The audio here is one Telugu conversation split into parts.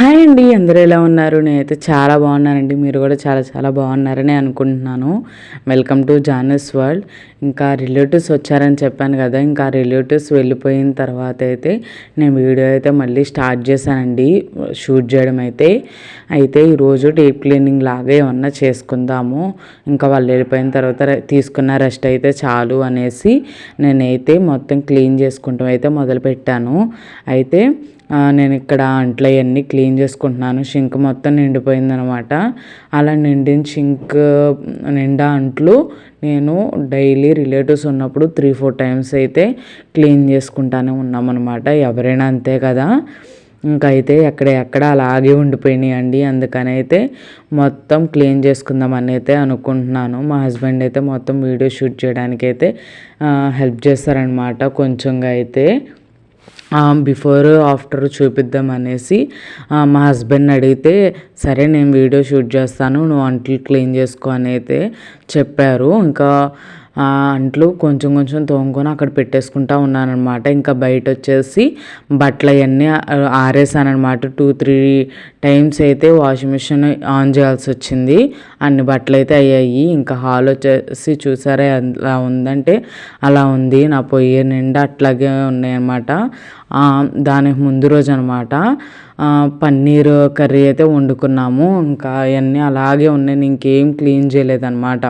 హాయ్ అండి అందరూ ఎలా ఉన్నారు? నేనైతే చాలా బాగున్నానండి. మీరు కూడా చాలా చాలా బాగున్నారని అనుకుంటున్నాను. వెల్కమ్ టు జానస్ వరల్డ్ ఇంకా రిలేటివ్స్ వచ్చారని చెప్పాను కదా ఇంకా రిలేటివ్స్ వెళ్ళిపోయిన తర్వాత అయితే నేను వీడియో అయితే మళ్ళీ స్టార్ట్ చేశానండి. షూట్ చేయడం అయితే. అయితే ఈరోజు డీప్ క్లీనింగ్ లాగా ఏమన్నా చేసుకుందాము. ఇంకా వాళ్ళు వెళ్ళిపోయిన తర్వాత తీసుకున్న రెస్ట్ అయితే చాలు అనేసి నేనైతే మొత్తం క్లీన్ చేసుకుంటాం అయితే మొదలుపెట్టాను. అయితే నేను ఇక్కడ అంట్లు అవన్నీ క్లీన్ చేసుకుంటున్నాను. షింక్ మొత్తం నిండిపోయిందనమాట. అలా నిండిన షింక్ నిండా అంట్లు నేను డైలీ రిలేటివ్స్ ఉన్నప్పుడు త్రీ ఫోర్ టైమ్స్ అయితే క్లీన్ చేసుకుంటానే ఉన్నామన్నమాట ఎవరైనా అంతే కదా. ఇంకైతే అయితే ఎక్కడ ఎక్కడ అలాగే ఉండిపోయినాయి అండి అందుకని అయితే మొత్తం క్లీన్ చేసుకుందామని అయితే అనుకుంటున్నాను. మా హస్బెండ్ అయితే మొత్తం వీడియో షూట్ చేయడానికి అయితే హెల్ప్ చేస్తారనమాట కొంచెంగా అయితే. బిఫోర్ ఆఫ్టర్ చూపిద్దాం అనేసి మా హస్బెండ్ అడిగితే సరే నేను వీడియో షూట్ చేస్తాను నువ్వు అంట్లు క్లీన్ చేసుకో అని అయితే చెప్పారు. ఇంకా అంట్లు కొంచెం కొంచెం తోముకొని అక్కడ పెట్టేసుకుంటా ఉన్నానమాట ఇంకా బయట వచ్చేసి బట్టలు అవన్నీ ఆరేసానమాట టూ త్రీ టైమ్స్ అయితే వాషింగ్ మిషన్ ఆన్ చేయాల్సి వచ్చింది అన్ని బట్టలు అయితే అయ్యాయి. ఇంకా హాల్ వచ్చేసి చూసారా అలా ఉందంటే అలా ఉంది. నా పొయ్యి నిండా అట్లాగే ఉన్నాయన్నమాట. దానికి ముందు రోజు అనమాట పన్నీర్ కర్రీ అయితే వండుకున్నాము. ఇంకా అవన్నీ అలాగే ఉన్నాయి. ఇంకేం క్లీన్ చేయలేదన్నమాట.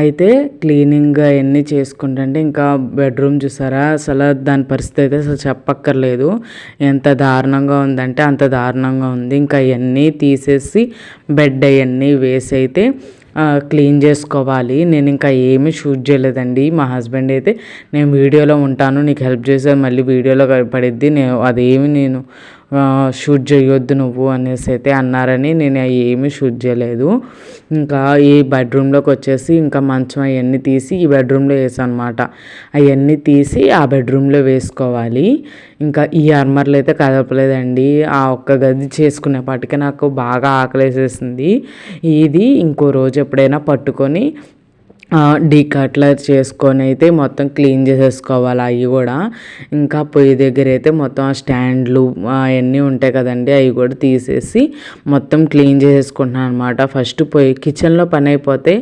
అయితే క్లీనింగ్ అవన్నీ చేసుకుంటుంటే ఇంకా బెడ్రూమ్ చూసారా? అసలు దాని పరిస్థితి అయితే అసలు చెప్పక్కర్లేదు. ఎంత దారుణంగా ఉందంటే అంత దారుణంగా ఉంది. ఇంకా అవన్నీ తీసేసి బెడ్ అవన్నీ వేసి అయితే క్లీన్ చేసుకోవాలి. నేను ఇంకా ఏమీ షూట్ చేయలేదండి. మా హస్బెండ్ అయితే నేను వీడియోలో ఉంటాను. నీకు హెల్ప్ చేసే మళ్ళీ వీడియోలో పడిద్ది నేను అదేమి నేను షూట్ చేయొద్దు నువ్వు అనేసి అయితే అన్నారని నేను ఏమీ షూట్ చేయలేదు. ఇంకా ఈ బెడ్రూమ్లోకి వచ్చేసి ఇంకా మంచం అవన్నీ తీసి ఈ బెడ్రూమ్లో వేసాను అనమాట అవన్నీ తీసి ఆ బెడ్రూమ్లో వేసుకోవాలి. ఇంకా ఈ అర్మర్లు అయితే కదపలేదండి. ఆ ఒక్క గది చేసుకునేపాటికి నాకు బాగా ఆకలేసేసింది. ఇది ఇంకో రోజు ఎప్పుడైనా పట్టుకొని డీకట్లర్ చేసుకొని అయితే మొత్తం క్లీన్ చేసేసుకోవాలి అవి కూడా. ఇంకా పొయ్యి దగ్గర అయితే మొత్తం ఆ స్టాండ్లు అవన్నీ ఉంటాయి కదండి అవి కూడా తీసేసి మొత్తం క్లీన్ చేసేసుకుంటున్నాను అనమాట ఫస్ట్ పొయ్యి కిచెన్లో పని అయిపోతే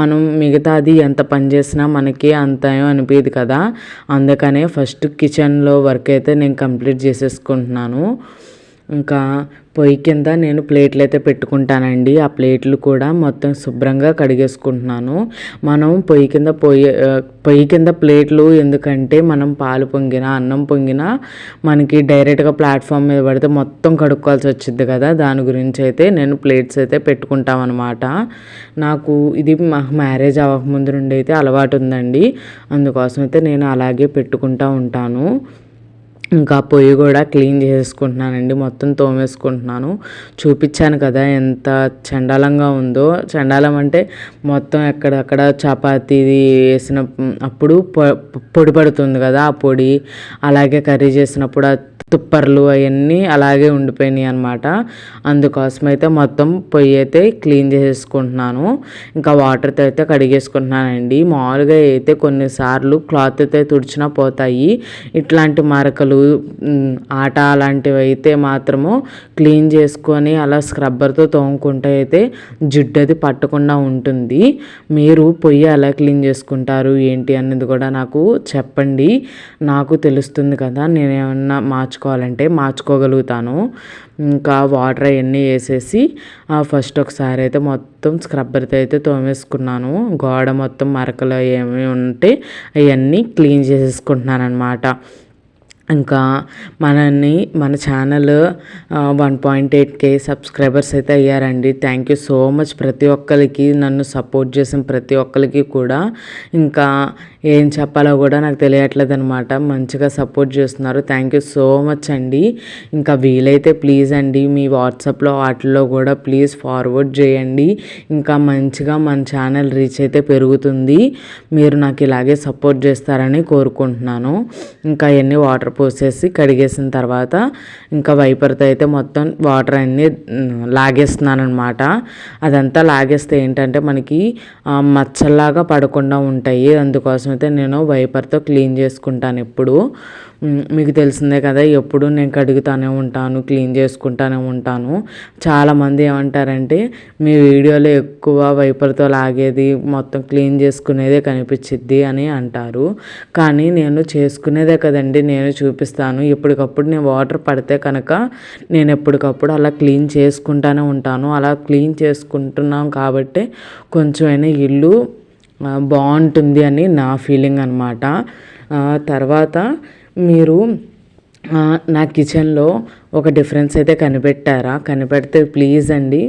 మనం మిగతా అది ఎంత పని చేసినా మనకి అంత అనిపించదు కదా. అందుకనే ఫస్ట్ కిచెన్లో వర్క్ అయితే నేను కంప్లీట్ చేసేసుకుంటున్నాను. ఇంకా పొయ్యి కింద నేను ప్లేట్లు అయితే పెట్టుకుంటానండి. ఆ ప్లేట్లు కూడా మొత్తం శుభ్రంగా కడిగేసుకుంటున్నాను. మనం పొయ్యి కింద పొయ్యి పొయ్యి కింద ప్లేట్లు ఎందుకంటే మనం పాలు పొంగినా అన్నం పొంగినా మనకి డైరెక్ట్గా ప్లాట్ఫామ్ మీద పడితే మొత్తం కడుక్కోవాల్సి వచ్చింది కదా. దాని గురించి అయితే నేను ప్లేట్స్ అయితే పెట్టుకుంటామన్నమాట. నాకు ఇది మా మ్యారేజ్ అవ్వకముందు నుండి అయితే అలవాటు ఉందండి. అందుకోసం అయితే నేను అలాగే పెట్టుకుంటూ ఉంటాను. ఇంకా పొయ్యి కూడా క్లీన్ చేసుకుంటున్నానండి. మొత్తం తోమేసుకుంటున్నాను. చూపించాను కదా ఎంత చండాలంగా ఉందో. చండాలం అంటే మొత్తం ఎక్కడక్కడ చపాతీ వేసిన అప్పుడు పొడి పడుతుంది కదా ఆ పొడి. అలాగే కర్రీ చేసినప్పుడు తుప్పర్లు అవన్నీ అలాగే ఉండిపోయినాయి అనమాట అందుకోసం అయితే మొత్తం పొయ్యి అయితే క్లీన్ చేసేసుకుంటున్నాను. ఇంకా వాటర్తో అయితే కడిగేసుకుంటున్నానండి. మామూలుగా అయితే కొన్నిసార్లు క్లాత్ అయితే తుడిచినా పోతాయి. ఇట్లాంటి మరకలు ఆట అలాంటివి అయితే మాత్రము క్లీన్ చేసుకొని అలా స్క్రబ్బర్తో తోముకుంటే అయితే జిడ్డు అది పట్టకుండా ఉంటుంది. మీరు పొయ్యి ఎలా క్లీన్ చేసుకుంటారు ఏంటి అనేది కూడా నాకు చెప్పండి. నాకు తెలుస్తుంది కదా నేనేమన్నా మార్చు మార్చుకోవాలంటే మార్చుకోగలుగుతాను. ఇంకా వాటర్ అవన్నీ వేసేసి ఫస్ట్ ఒకసారి అయితే మొత్తం స్క్రబ్బర్తో అయితే తోమేసుకున్నాను. గోడ మొత్తం మరకలు ఏమి ఉంటే అవన్నీ క్లీన్ చేసేసుకుంటున్నాను అనమాట ఇంకా మనల్ని మన channel one point eight K subscribers అయితే అయ్యారండి. థ్యాంక్ యూ సో మచ్ ప్రతి ఒక్కరికి నన్ను సపోర్ట్ చేసిన ప్రతి ఒక్కరికి కూడా. ఇంకా ఏం చెప్పాలో కూడా నాకు తెలియట్లేదు అనమాట మంచిగా సపోర్ట్ చేస్తున్నారు. థ్యాంక్ యూ సో మచ్ అండి. ఇంకా వీలైతే ప్లీజ్ అండి మీ వాట్సాప్లో వాటిల్లో కూడా ప్లీజ్ ఫార్వర్డ్ చేయండి. ఇంకా మంచిగా మన ఛానల్ రీచ్ అయితే పెరుగుతుంది. మీరు నాకు ఇలాగే సపోర్ట్ చేస్తారని కోరుకుంటున్నాను. ఇంకా అవన్నీ వాటర్ పోసేసి కడిగేసిన తర్వాత ఇంకా వైపర్తో అయితే మొత్తం వాటర్ అన్నీ లాగేస్తున్నాను అనమాట అదంతా లాగేస్తే ఏంటంటే మనకి మచ్చల్లాగా పడకుండా ఉంటాయి. అందుకోసం అయితే నేను వైపర్తో క్లీన్ చేసుకుంటాను ఎప్పుడు. మీకు తెలిసిందే కదా ఎప్పుడు నేను కడుగుతానే ఉంటాను క్లీన్ చేసుకుంటానే ఉంటాను. చాలామంది ఏమంటారంటే మీ వీడియోలో ఎక్కువ వైపర్తో లాగేది మొత్తం క్లీన్ చేసుకునేదే కనిపించిద్ది అని అంటారు. కానీ నేను చేసుకునేదే కదండి నేను చూపిస్తాను. ఎప్పటికప్పుడు నేను వాటర్ పడితే కనుక నేను ఎప్పటికప్పుడు అలా క్లీన్ చేసుకుంటానే ఉంటాను. అలా క్లీన్ చేసుకుంటున్నాం కాబట్టి కొంచెమైనా ఇల్లు బాగుంటుంది అని నా ఫీలింగ్ అనమాట తర్వాత మీరు నా కిచెన్లో ఒక డిఫరెన్స్ అయితే కనిపెట్టారా? కనిపెడితే ప్లీజ్ అండి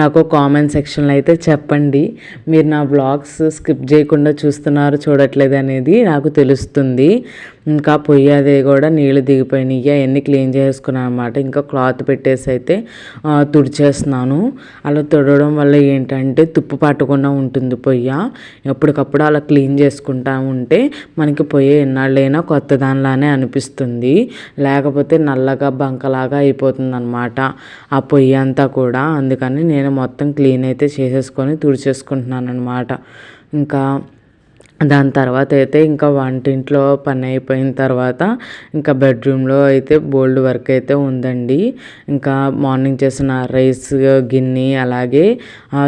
నాకు కామెంట్ సెక్షన్లో అయితే చెప్పండి. మీరు నా బ్లాగ్స్ స్కిప్ చేయకుండా చూస్తున్నారు చూడట్లేదు అనేది నాకు తెలుస్తుంది. ఇంకా పొయ్యి అది కూడా నీళ్ళు దిగిపోయినాయి. అవన్నీ క్లీన్ చేసుకున్నాను అనమాట ఇంకా క్లాత్ పెట్టేసి అయితే తుడిచేస్తున్నాను. అలా తుడవడం వల్ల ఏంటంటే తుప్పు పట్టకుండా ఉంటుంది పొయ్య. ఎప్పటికప్పుడు అలా క్లీన్ చేసుకుంటా ఉంటే మనకి పొయ్యి ఎన్నాళ్ళైనా కొత్త దానిలానే అనిపిస్తుంది. లేకపోతే నల్లగా బంకలాగా అయిపోతుంది అనమాట ఆ పొయ్యి అంతా కూడా. అందుకని నేను మొత్తం క్లీన్ అయితే చేసేసుకొని తుడిచేసుకుంటున్నాను అనమాట ఇంకా దాని తర్వాత అయితే ఇంకా వంటింట్లో పని అయిపోయిన తర్వాత ఇంకా బెడ్రూమ్లో అయితే బోల్డ్ వర్క్ అయితే ఉందండి. ఇంకా మార్నింగ్ చేసిన రైస్ గిన్నె అలాగే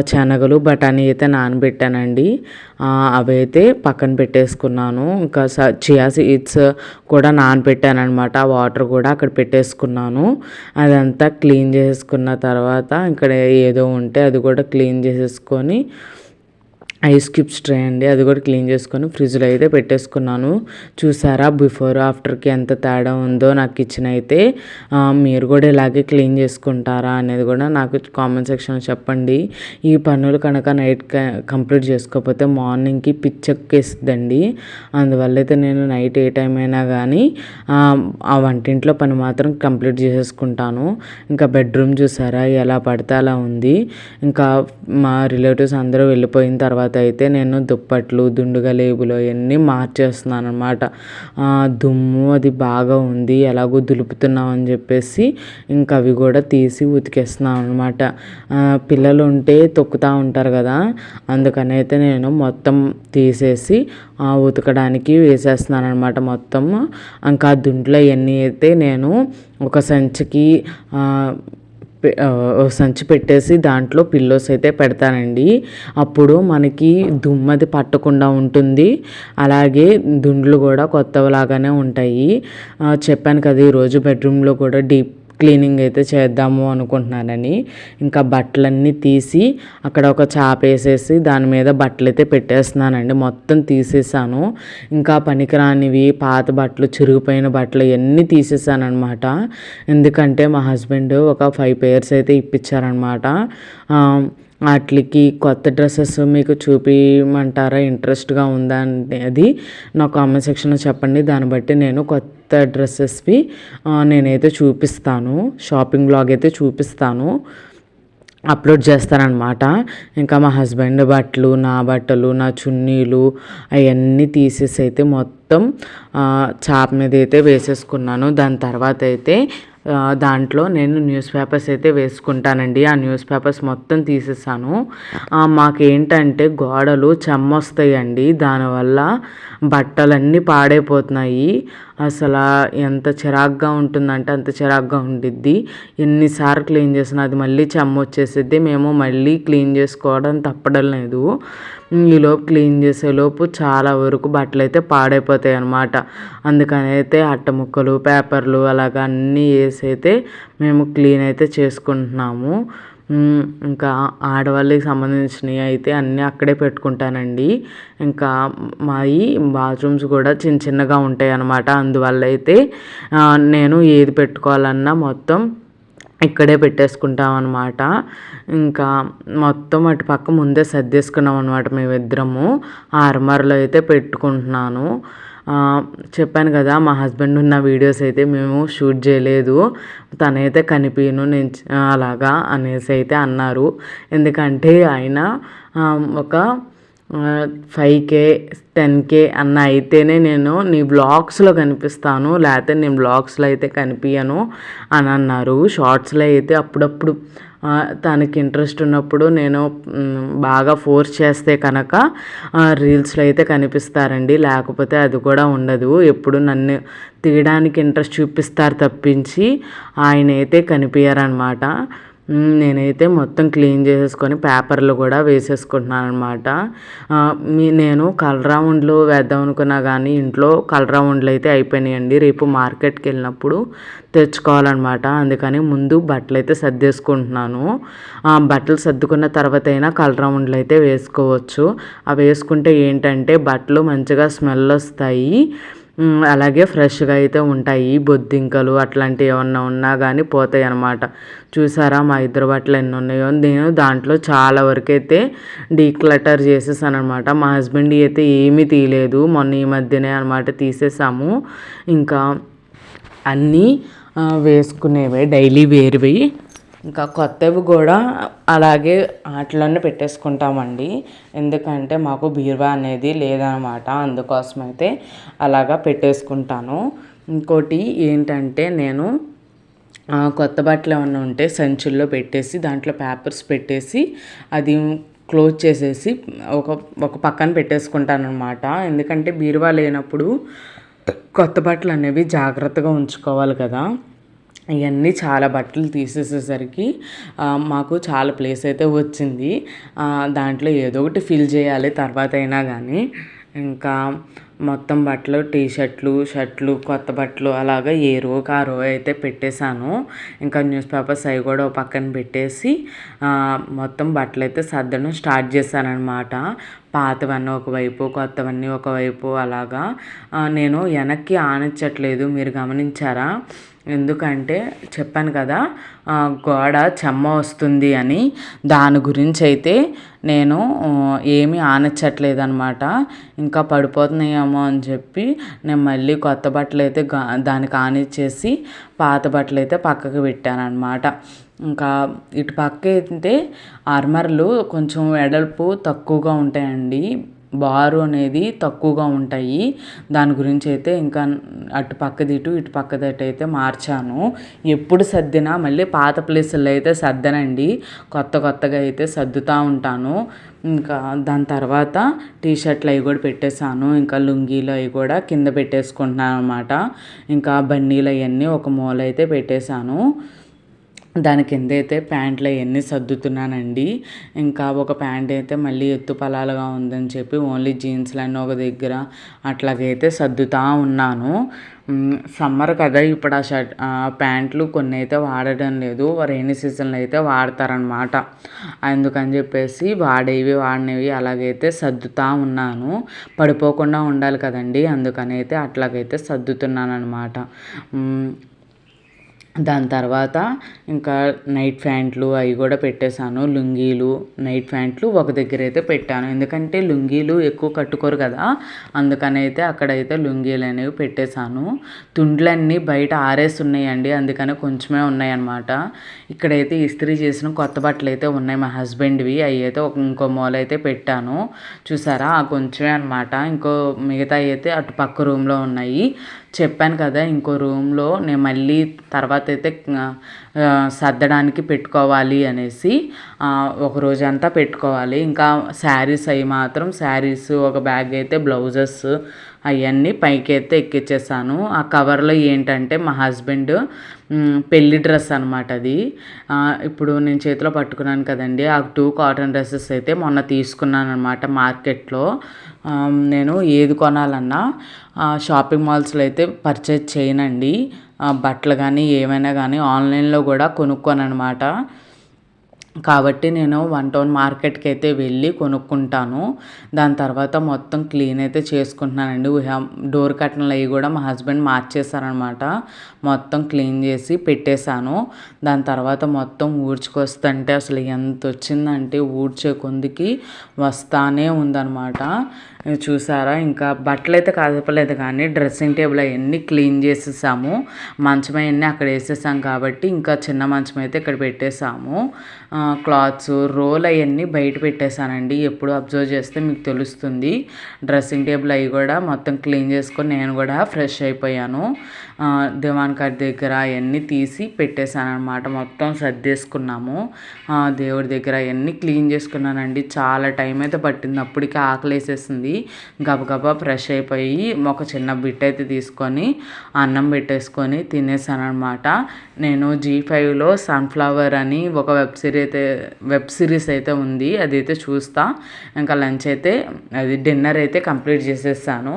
శనగలు బఠానీ అయితే నానబెట్టానండి. అవైతే అవి అయితే పక్కన పెట్టేసుకున్నాను. ఇంకా స- చియా సీడ్స్ కూడా నానబెట్టాను అనమాట వాటర్ కూడా అక్కడ పెట్టేసుకున్నాను. అదంతా క్లీన్ చేసుకున్న తర్వాత ఇక్కడ ఏదో ఉంటే అది కూడా క్లీన్ చేసేసుకొని ఐస్ క్యూబ్స్ ట్రే అండి. అది కూడా క్లీన్ చేసుకొని ఫ్రిడ్జ్లో అయితే పెట్టేసుకున్నాను. చూసారా? బిఫోర్ ఆఫ్టర్కి ఎంత తేడా ఉందో నాకు కిచెన్ అయితే. మీరు కూడా ఇలాగే క్లీన్ చేసుకుంటారా అనేది కూడా నాకు కామెంట్ సెక్షన్లో చెప్పండి. ఈ పనులు కనుక నైట్ కంప్లీట్ చేసుకోకపోతే మార్నింగ్కి పిచ్చెక్కేస్తుందండి. అందువల్ల అయితే నేను నైట్ ఏ టైం అయినా కానీ ఆ, ఆ వంటింట్లో పని మాత్రం కంప్లీట్ చేసేసుకుంటాను. ఇంకా బెడ్రూమ్ చూసారా? ఎలా పడితే అలా ఉంది. ఇంకా మా రిలేటివ్స్ అందరూ వెళ్ళిపోయిన తర్వాత అయితే నేను దుప్పట్లు దుండుగా లేబులు అవన్నీ మార్చేస్తున్నాను అనమాట దుమ్ము అది బాగా ఉంది ఎలాగో దులుపుతున్నాం అని చెప్పేసి ఇంకా అవి కూడా తీసి ఉతికేస్తున్నాను అనమాట పిల్లలు ఉంటే తొక్కుతూ ఉంటారు కదా అందుకని అయితే నేను మొత్తం తీసేసి ఆ, ఉతకడానికి వేసేస్తున్నాను అనమాట మొత్తం ఇంకా దుంట్లో అవన్నీ అయితే నేను ఒక సంచికి సంచి పెట్టేసి దాంట్లో పిల్లోస్ అయితే పెడతానండి. అప్పుడు మనకి దుమ్మది పట్టకుండా ఉంటుంది. అలాగే దుండ్లు కూడా కొత్తలాగానే ఉంటాయి. చెప్పాను కదా ఈరోజు బెడ్రూమ్లో కూడా డీప్ క్లీనింగ్ అయితే చేద్దాము అనుకుంటున్నానని. ఇంకా బట్టలన్నీ తీసి అక్కడ ఒక చాప వేసేసి దాని మీద బట్టలు అయితే పెట్టేస్తున్నానండి. మొత్తం తీసేసాను. ఇంకా పనికిరానివి పాత బట్టలు చిరిగిపోయిన బట్టలు ఇవన్నీ తీసేసాను అనమాట ఎందుకంటే మా హస్బెండ్ ఒక ఫైవ్ పేర్స్ అయితే ఇప్పించారనమాట వాటికి కొత్త డ్రెస్సెస్ మీకు చూపించమంటారా ఇంట్రెస్ట్గా ఉందా అనేది నా కామెంట్ సెక్షన్లో చెప్పండి. దాన్ని బట్టి నేను కొత్త డ్రెస్సెస్వి నేనైతే చూపిస్తాను. షాపింగ్ బ్లాగ్ అయితే చూపిస్తాను. అప్లోడ్ చేస్తారనమాట ఇంకా మా హస్బెండ్ బట్టలు నా బట్టలు నా చున్నీలు అవన్నీ తీసేసి అయితే మొత్తం చాప్ చాప మీద అయితే వేసేసుకున్నాను. దాని తర్వాత అయితే దాంట్లో నేను న్యూస్ పేపర్స్ అయితే వేసుకుంటానండి. ఆ న్యూస్ పేపర్స్ మొత్తం తీసేసాను. మాకేంటంటే గోడలు చెమ్మొస్తాయండి. దానివల్ల బట్టలన్నీ పాడైపోతున్నాయి. అసలు ఎంత చిరాగ్గా ఉంటుందంటే అంత చిరాగ్గా ఉండిద్ది. ఎన్నిసార్లు క్లీన్ చేసినా అది మళ్ళీ చెమ్మ వచ్చేసిద్ది మేము మళ్ళీ క్లీన్ చేసుకోవడం తప్పడం లేదు. ఈలోపు క్లీన్ చేసేలోపు చాలా వరకు బట్టలు అయితే పాడైపోతాయి అన్నమాట. అందుకని అయితే అట్ట ముక్కలు పేపర్లు అలాగ అన్నీ వేసి అయితే మేము క్లీన్ అయితే చేసుకుంటున్నాము. ఇంకా ఆడవాళ్ళకి సంబంధించినవి అయితే అన్నీ అక్కడే పెట్టుకుంటానండి. ఇంకా మావి బాత్రూమ్స్ కూడా చిన్న చిన్నగా ఉంటాయి అన్నమాట అందువల్ల అయితే నేను ఏది పెట్టుకోవాలన్నా మొత్తం ఇక్కడే పెట్టేసుకుంటాం అనమాట ఇంకా మొత్తం అటు పక్క ముందే సర్దేసుకున్నాం అనమాట మేమిద్దరము ఆర్మర్లో అయితే పెట్టుకుంటున్నాను. చెప్పాను కదా మా హస్బెండ్ ఉన్న వీడియోస్ అయితే మేము షూట్ చేయలేదు. తనైతే కనిపించను నేను అలాగా అనేసి అయితే అన్నారు. ఎందుకంటే ఆయన ఒక ఫైవ్ కే టెన్ కే అన్న అయితేనే నేను నీ బ్లాగ్స్లో కనిపిస్తాను లేకపోతే నేను బ్లాగ్స్లో అయితే కనిపించను అని అన్నారు. షార్ట్స్లో అయితే అప్పుడప్పుడు తనకి ఇంట్రెస్ట్ ఉన్నప్పుడు నేను బాగా ఫోర్స్ చేస్తే కనుక రీల్స్లో అయితే కనిపిస్తారండి. లేకపోతే అది కూడా ఉండదు. ఎప్పుడు నన్ను తీయడానికి ఇంట్రెస్ట్ చూపిస్తారు తప్పించి ఆయన అయితే కనిపించారనమాట నేనైతే మొత్తం క్లీన్ చేసేసుకొని పేపర్లు కూడా వేసేసుకుంటున్నాను అనమాట మీ నేను కలర్ రౌండ్లు వేద్దాం అనుకున్నా కానీ ఇంట్లో కలర్ రౌండ్లు అయితే అయిపోయినాయండి. రేపు మార్కెట్కి వెళ్ళినప్పుడు తెచ్చుకోవాలన్నమాట. అందుకని ముందు బట్టలు అయితే సర్దేసుకుంటున్నాను. బట్టలు సర్దుకున్న తర్వాత అయినా కలర్ రౌండ్లు అయితే వేసుకోవచ్చు. అవి వేసుకుంటే ఏంటంటే బట్టలు మంచిగా స్మెల్ వస్తాయి. అలాగే ఫ్రెష్గా అయితే ఉంటాయి. బొద్దింకలు అట్లాంటివి ఏమన్నా ఉన్నా కానీ పోతాయి అన్నమాట. చూసారా మా ఇద్దరు బట్టలు ఎన్ని ఉన్నాయో? నేను దాంట్లో చాలా వరకు అయితే డీక్లటర్ చేసేసాను అనమాట మా హస్బెండ్ అయితే ఏమీ తీయలేదు. మొన్న ఈ మధ్యనే అనమాట తీసేసాము. ఇంకా అన్నీ వేసుకునేవే. డైలీ వేరువి. ఇంకా కొత్తవి కూడా అలాగే వాటిలోనే పెట్టేసుకుంటామండి. ఎందుకంటే మాకు బీరువా అనేది లేదనమాట. అందుకోసం అయితే అలాగా పెట్టేసుకుంటాను. ఇంకోటి ఏంటంటే నేను కొత్త బట్టలు ఏమన్నా ఉంటే సంచుల్లో పెట్టేసి దాంట్లో పేపర్స్ పెట్టేసి అది క్లోజ్ చేసేసి ఒక ఒక పక్కన పెట్టేసుకుంటాను అనమాట ఎందుకంటే బీరువా లేనప్పుడు కొత్త బట్టలు అనేవి జాగ్రత్తగా ఉంచుకోవాలి కదా. ఇవన్నీ చాలా బట్టలు తీసేసేసరికి మాకు చాలా ప్లేస్ అయితే వచ్చింది. దాంట్లో ఏదో ఒకటి ఫిల్ చేయాలి తర్వాత అయినా కానీ ఇంకా మొత్తం బట్టలు టీ షర్ట్లు షర్ట్లు కొత్త బట్టలు అలాగా ఏ రోకి ఆ రో అయితే పెట్టేశాను. ఇంకా న్యూస్ పేపర్స్ అవి కూడా ఒక పక్కన పెట్టేసి మొత్తం బట్టలు అయితే సర్దడం స్టార్ట్ చేశానన్నమాట. పాతవన్నీ ఒకవైపు కొత్తవన్నీ ఒకవైపు అలాగా. నేను వెనక్కి ఆనించట్లేదు మీరు గమనించారా? ఎందుకంటే చెప్పాను కదా గోడ చెమ్మ వస్తుంది అని. దాని గురించి అయితే నేను ఏమీ ఆనచ్చట్లేదు అనమాట ఇంకా పడిపోతున్నాయేమో అని చెప్పి నేను మళ్ళీ కొత్త బట్టలు అయితే దానికి ఆనిచ్చేసి పాత బట్టలు అయితే పక్కకు పెట్టాను అనమాట ఇంకా ఇటు పక్క అయితే ఆర్మర్లు కొంచెం వెడల్పు తక్కువగా ఉంటాయండి. బారు అనేది తక్కువగా ఉంటాయి. దాని గురించి అయితే ఇంకా అటు పక్కది ఇటు ఇటు పక్కది అటు అయితే మార్చాను. ఎప్పుడు సర్దినా మళ్ళీ పాత ప్లేసుల్లో అయితే సర్దనండి. కొత్త కొత్తగా అయితే సర్దుతూ ఉంటాను. ఇంకా దాని తర్వాత టీ షర్ట్లు అవి కూడా పెట్టేశాను. ఇంకా లుంగీలు అవి కూడా కింద పెట్టేసుకుంటున్నాను అనమాట ఇంకా బన్నీలు అవన్నీ ఒక మూల అయితే పెట్టేశాను. దాని కింద అయితే ప్యాంట్లు అవన్నీ సర్దుతున్నానండి. ఇంకా ఒక ప్యాంట్ అయితే మళ్ళీ ఎత్తు పలాలుగా ఉందని చెప్పి ఓన్లీ జీన్స్లన్నీ ఒక దగ్గర అట్లాగైతే సర్దుతా ఉన్నాను. సమ్మర్ కదా ఇప్పుడు ఆ షర్ట్ ఆ ప్యాంట్లు కొన్ని అయితే వాడడం లేదు. రైనీ సీజన్లో అయితే వాడతారనమాట అందుకని చెప్పేసి వాడేవి వాడినవి అలాగైతే సర్దుతా ఉన్నాను. పడిపోకుండా ఉండాలి కదండి అందుకని అయితే అట్లాగైతే సర్దుతున్నాను అనమాట దాని తర్వాత ఇంకా నైట్ ప్యాంట్లు అవి కూడా పెట్టేశాను. లుంగీలు నైట్ ప్యాంట్లు ఒక దగ్గర అయితే పెట్టాను. ఎందుకంటే లుంగీలు ఎక్కువ కట్టుకోరు కదా. అందుకని అయితే అక్కడైతే లుంగీలు అనేవి పెట్టేశాను. తుండ్లన్నీ బయట ఆరేసి ఉన్నాయండి అందుకని కొంచెమే ఉన్నాయన్నమాట. ఇక్కడైతే ఇస్త్రీ చేసిన కొత్త బట్టలు అయితే ఉన్నాయి మా హస్బెండ్వి. అవి అయితే ఇంకో మూల అయితే పెట్టాను. చూసారా? ఆ కొంచెమే అనమాట ఇంకో మిగతా అయితే అటు పక్క రూమ్లో ఉన్నాయి. చెప్పాను కదా ఇంకో రూమ్లో నేను మళ్ళీ తర్వాత అయితే సర్దడానికి పెట్టుకోవాలి అనేసి ఒక రోజంతా పెట్టుకోవాలి. ఇంకా శారీస్ అవి మాత్రం శారీస్ ఒక బ్యాగ్ అయితే బ్లౌజెస్ అవన్నీ పైకి అయితే ఎక్కించేసాను ఆ కవర్లో ఏంటంటే మా హస్బెండ్ పెళ్ళి డ్రెస్ అనమాట అది. ఇప్పుడు నేను చేతిలో పట్టుకున్నాను కదండి. ఆ టూ కాటన్ డ్రెస్సెస్ అయితే మొన్న తీసుకున్నాను అనమాట మార్కెట్లో నేను ఏది కొనాలన్నా షాపింగ్ మాల్స్లో అయితే పర్చేజ్ చేయనండి. బట్టలు కానీ ఏమైనా కానీ ఆన్లైన్లో కూడా కొనుక్కోను అనమాట కాబట్టి నేను వన్ టౌన్ మార్కెట్కి అయితే వెళ్ళి కొనుక్కుంటాను. దాని తర్వాత మొత్తం క్లీన్ అయితే చేసుకుంటున్నానండి. డోర్ కట్టన్లు అవి కూడా మా హస్బెండ్ మార్చేశారనమాట. మొత్తం క్లీన్ చేసి పెట్టేశాను. దాని తర్వాత మొత్తం ఊడ్చుకొస్తుంటే అసలు ఎంత వచ్చిందంటే ఊడ్చే కొందికి వస్తానే ఉందన్నమాట చూసారా? ఇంకా బట్టలు అయితే కదపలేదు కానీ డ్రెస్సింగ్ టేబుల్ అవన్నీ క్లీన్ చేసేసాము. మంచం అవన్నీ అక్కడ వేసేసాం కాబట్టి ఇంకా చిన్న మంచం అయితే ఇక్కడ పెట్టేసాము. క్లాత్స్ రోల్ అవన్నీ బయట పెట్టేశానండి. ఎప్పుడు అబ్జర్వ్ చేస్తే మీకు తెలుస్తుంది. డ్రెస్సింగ్ టేబుల్ అవి కూడా మొత్తం క్లీన్ చేసుకొని నేను కూడా ఫ్రెష్ అయిపోయాను. దివాన్ కట్ దగ్గర అవన్నీ తీసి పెట్టేశాను అనమాట మొత్తం సర్దేసుకున్నాము. దేవుడి దగ్గర అవన్నీ క్లీన్ చేసుకున్నానండి. చాలా టైం అయితే పట్టింది. అప్పటికి ఆకలి వేసేసింది గబగబా ఫ్రెష్ అయిపోయి ఒక చిన్న బిట్ అయితే తీసుకొని అన్నం పెట్టేసుకొని తినేసాను అనమాట నేను జీ ఫైవ్లో సన్ఫ్లవర్ అని ఒక వెబ్ సిరీస్ అయితే వెబ్ సిరీస్ అయితే ఉంది. అదైతే చూస్తా. ఇంకా లంచ్ అయితే అది డిన్నర్ అయితే కంప్లీట్ చేసేసాను.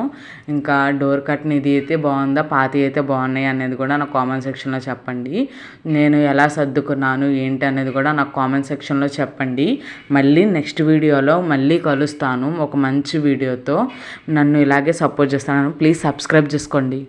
ఇంకా డోర్ కట్ని ఇది అయితే బాగుందా? పాతి అయితే బాగున్నాయి అనేది కూడా నాకు కామెంట్ సెక్షన్లో చెప్పండి. నేను ఎలా సర్దుకున్నాను ఏంటి అనేది కూడా నాకు కామెంట్ సెక్షన్లో చెప్పండి. మళ్ళీ నెక్స్ట్ వీడియోలో మళ్ళీ కలుస్తాను. ఒక మంచి వీడియోతో నన్ను ఇలాగే సపోర్ట్ చేస్తాను ప్లీజ్ సబ్స్క్రైబ్ చేసుకోండి.